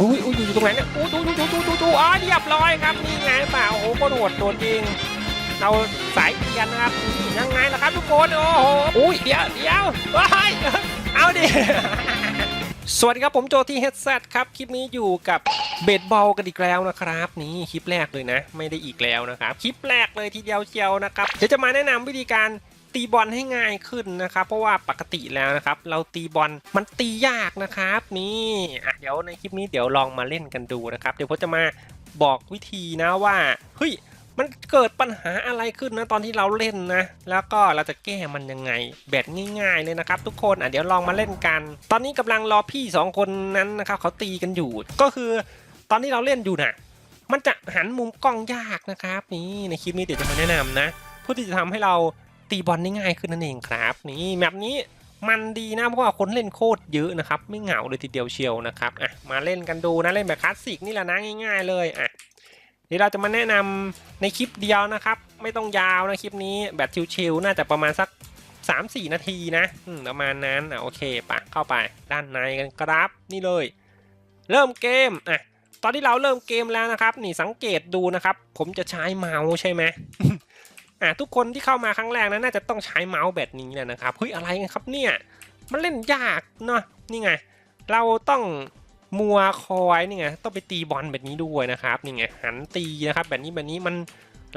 อุ้ยอุ้ยอยู่ตรงไหนเนี่ยอู้ดูดูดูดูดูดูอ๋อเรียบร้อยครับนี่ไงเปล่าโอ้โหโคตรโหดโดนจริงเราสายเกียนนะครับนี่ยังไงล่ะครับทุกคนโอ้โหอุ้ยเดี๋ยวเดี๋ยวว้ายเอาดิสวัสดีครับผมโจที่ h e a d s e ครับคลิปนี้อยู่กับเบสบอลกันอีกแล้วนะครับ นี่คลิปแรกเลยนะ ไม่ได้อีกแล้วนะครับ คลิปแรกเลยทีเดียวเชียวนะครับเดี๋ยวจะมาแนะนำวิธีการ ตีบอลให้ง่ายขึ้นนะครับ เพราะว่าปกติแล้วนะครับ เราตีบอลมันตียากนะครับ นี่เดี๋ยวในคลิปนี้เดี๋ยวลองมาเล่นกันดูนะครับ เดี๋ยวผมจะมาบอกวิธีนะว่าเฮ้ยมันเกิดปัญหาอะไรขึ้นนะตอนที่เราเล่นนะ แล้วก็เราจะแก้มันยังไง แบบง่ายๆเลยนะครับ ทุกคนอะเดี๋ยวลองมาเล่นกัน ตอนนี้กำลังรอพี่สองคนนั้นนะครับเขาตีกันอยู่ ก็คือตอนที่เราเล่นอยู่น่ะ มันจะหันมุมกล้องยากนะครับ นี่ในคลิปนี้เดี๋ยวจะมาแนะนำนะเพื่อที่จะทำให้เรา ตีบอลได้ง่ายขึ้นนั่นเองครับ นี่แบบนี้มันดีนะเพราะว่าคนเล่นโคตรเยอะนะครับ ไม่เหงาเลยทีเดียวเชียวนะครับอะมาเล่นกันดูนะเล่นแบบคลาสสิกนี่แหละนะง่าย ๆ เลยอะเดี๋ยวเราจะมาแนะนำในคลิปเดียวนะครับ ไม่ต้องยาวนะคลิปนี้แบบชิวๆน่าจะประมาณสัก 3-4 นาทีนะประมาณนั้นอะโอเคปะเข้าไปด้านในกันครับนี่เลย เริ่มเกมอะตอนที่เราเริ่มเกมแล้วนะครับ นี่สังเกตดูนะครับ ผมจะใช้เมาส์ใช่ไหม อะทุกคนที่เข้ามาครั้งแรกนะน่าจะต้องใช้เมาส์แบบนี้แหละนะครับเฮ้ยอะไรกันครับเนี่ยมันเล่นยากเนาะนี่ไง เราต้องมัวคอยนี่ไงต้องไปตีบอลแบบนี้ด้วยนะครับนี่ไงหันตีนะครับแบบนี้แบบนี้มัน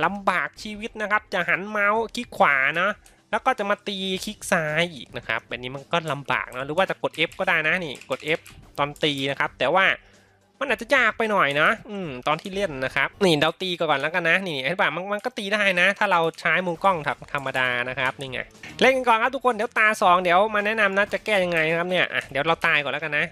ลำบากชีวิตนะครับ จะหันเมาส์คลิกขวาเนาะแล้วก็จะมาตีคลิกซ้ายอีกนะครับแบบนี้มันก็ลำบากนะหรือว่าจะกด F ก็ได้นะนี่กด F ตอนตีนะครับ แต่ว่า มันอาจจะยากไปหน่อยนะอืมตอนที่เล่นนะครับนี่เราตีก่อนแล้วกันนะนี่ไอ้บ่ามันมันก็ตีได้นะ ถ้าเราใช้มุมกล้องธรรมดานะครับนี่ไงเล่นกันก่อนครับทุกคนเดี๋ยวตาสองเดี๋ยวมาแนะนำนะจะแก้ยังไงนะครับเนี่ยอะเดี๋ยวเราตายก่อนแล้วกันนะ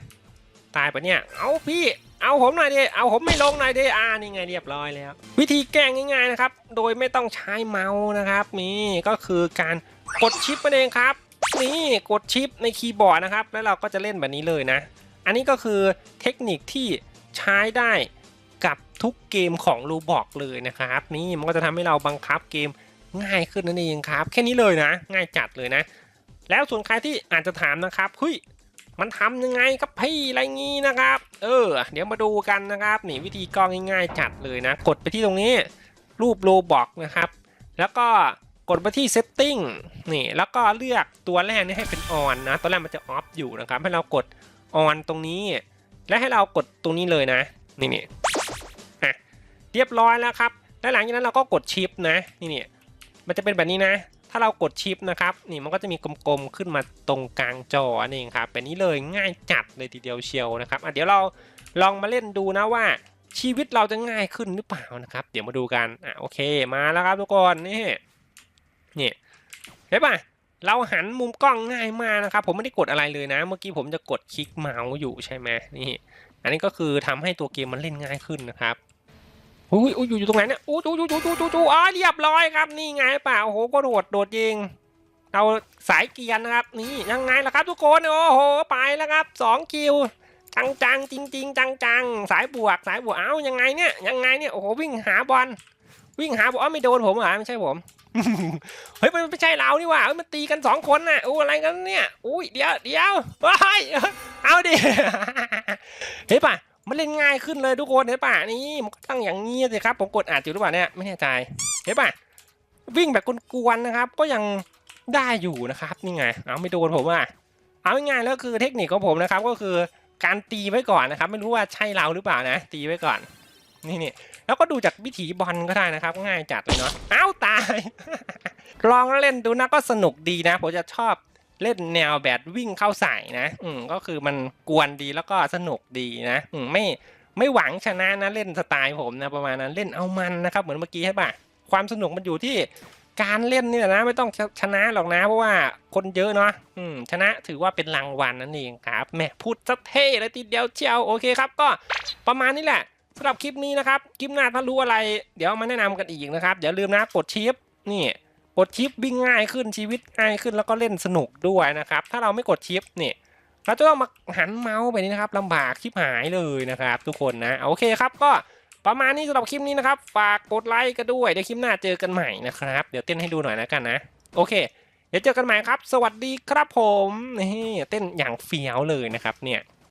ตายปะเนี่ยเอาพี่เอาผมหน่อยดิ เอาผมไม่ลงหน่อยดิ อ่านี่ไงเรียบร้อยแล้ว วิธีแก้ง่ายๆนะครับ โดยไม่ต้องใช้เมาส์นะครับนี่ก็คือการกดชิปนั่นเองครับ นี่กดชิปในคีย์บอร์ดนะครับ แล้วเราก็จะเล่นแบบนี้เลยนะ อันนี้ก็คือเทคนิคที่ ใช้ได้กับทุกเกมของรูบอกเลยนะครับ นี่มันก็จะทำให้เราบังคับเกมง่ายขึ้นนั่นเองครับ แค่นี้เลยนะ ง่ายจัดเลยนะ แล้วส่วนใครที่อาจจะถามนะครับเฮ้ยมันทำยังไงครับพี่อะไรงี้นะครับ เออ เดี๋ยวมาดูกันนะครับ นี่วิธีกรองง่ายๆจัดเลยนะ กดไปที่ตรงนี้ รูปโลบอกนะครับ แล้วก็กดไปที่ setting นี่ แล้วก็เลือกตัวแรกนี่ให้เป็น on นะ ตัวแรกมันจะ off อยู่นะครับ ให้เรากด on ตรงนี้ และให้เรากดตรงนี้เลยนะ นี่นี่อะเรียบร้อยแล้วครับ แล้วหลังจากนั้นเราก็กดชิปนะนี่นี่มันจะเป็นแบบนี้นะ ถ้าเรากดชิปนะครับ นี่มันก็จะมีกลมๆขึ้นมาตรงกลางจอนี่เองครับแบบนี้เลยง่ายจัดเลยทีเดียวเชียวนะครับอะเดี๋ยวเราลองมาเล่นดูนะว่าชีวิตเราจะง่ายขึ้นหรือเปล่านะครับ เดี๋ยวมาดูกันอะโอเคมาแล้วครับทุกคนนี่นี่เห็นปะ เราหันมุมกล้องง่ายมากนะครับ ผมไม่ได้กดอะไรเลยนะ เมื่อกี้ผมจะกดคลิกเมาส์อยู่ใช่ไหมนี่ อันนี้ก็คือทำให้ตัวเกมมันเล่นง่ายขึ้นนะครับอุ้ยอุ้ยอยู่อยู่ตรงไหนเนี่ยอู้จูจูจูจูจูจูอ๋อเรียบร้อยครับ นี่ไงเปล่าโอ้โหก็โดดโดดยิงเราสายเกียร์นะครับ นี่ยังไงล่ะครับทุกคนโอ้โหไปแล้วครับสองคิวจังจังจริงจริงจังจังสายบวกสายบวกเอ้ายังไงเนี่ยยังไงเนี่ยโอ้โหวิ่งหาบอล วิ่งหาบอลอ้าไม่โดนผมเหรอไม่ใช่ผม เฮ้ยมันไม่ใช่เรานี่หว่าเฮ้ยมันตีกันสองคนน่ะอู้อะไรกันเนี่ยอุ้ยเดี๋ยวเดี๋ยวว้ายเอาดิเห็นป่ะมันเล่นง่ายขึ้นเลยทุกคนเห็นป่ะนี่มันก็ตั้งอย่างนี้สิครับผมกดอ่านอยู่หรือเปล่าเนี่ยไม่แน่ใจเห็นป่ะวิ่งแบบกวนๆนะครับ ก็ยังได้อยู่นะครับนี่ไงเอาไม่โดนผมอะเอาง่ายๆแล้วคือเทคนิคของผมนะครับ ก็คือการตีไว้ก่อนนะครับ ไม่รู้ว่าใช่เราหรือเปล่านะ ตีไว้ก่อน นี่นี่แล้วก็ดูจากวิถีบอลก็ได้นะครับ ง่ายจัดเลยเนาะอ้าวตาย ลองเล่นดูนะก็สนุกดีนะ ผมจะชอบเล่นแนวแบบวิ่งเข้าใส่นะ อืมก็คือมันกวนดีแล้วก็สนุกดีนะอืมไม่ไม่หวังชนะนะเล่นสไตล์ผมนะประมาณนั้นเล่นเอามันนะครับ เหมือนเมื่อกี้ใช่ปะความสนุกมันอยู่ที่การเล่นนี่แหละนะไม่ต้องชนะหรอกนะ เพราะว่าคนเยอะเนาะอืมชนะถือว่าเป็นรางวัลนั่นเองครับแหมพูดซะเท่เลยทีเดียวเชียวโอเคครับ ก็ประมาณนี้แหละ สำหรับคลิปนี้นะครับ คลิปหน้าถ้ารู้อะไร เดี๋ยวมาแนะนำกันอีกนะครับ อย่าลืมนะกดชิปนี่กดชิปวิ่งง่ายขึ้นชีวิตง่ายขึ้นแล้วก็เล่นสนุกด้วยนะครับ ถ้าเราไม่กดชิปนี่เราจะต้องมาหันเมาส์ไปนี้นะครับลำบากชิบหายเลยนะครับ ทุกคนนะโอเคครับก็ประมาณนี้สำหรับคลิปนี้นะครับ ฝากกดไลค์กันด้วยเดี๋ยวคลิปหน้าเจอกันใหม่นะครับ เดี๋ยวเต้นให้ดูหน่อยนะกันนะ โอเค เดี๋ยวเจอกันใหม่ครับ สวัสดีครับผมนี่เต้นอย่างเฟี้ยวเลยนะครับเนี่ย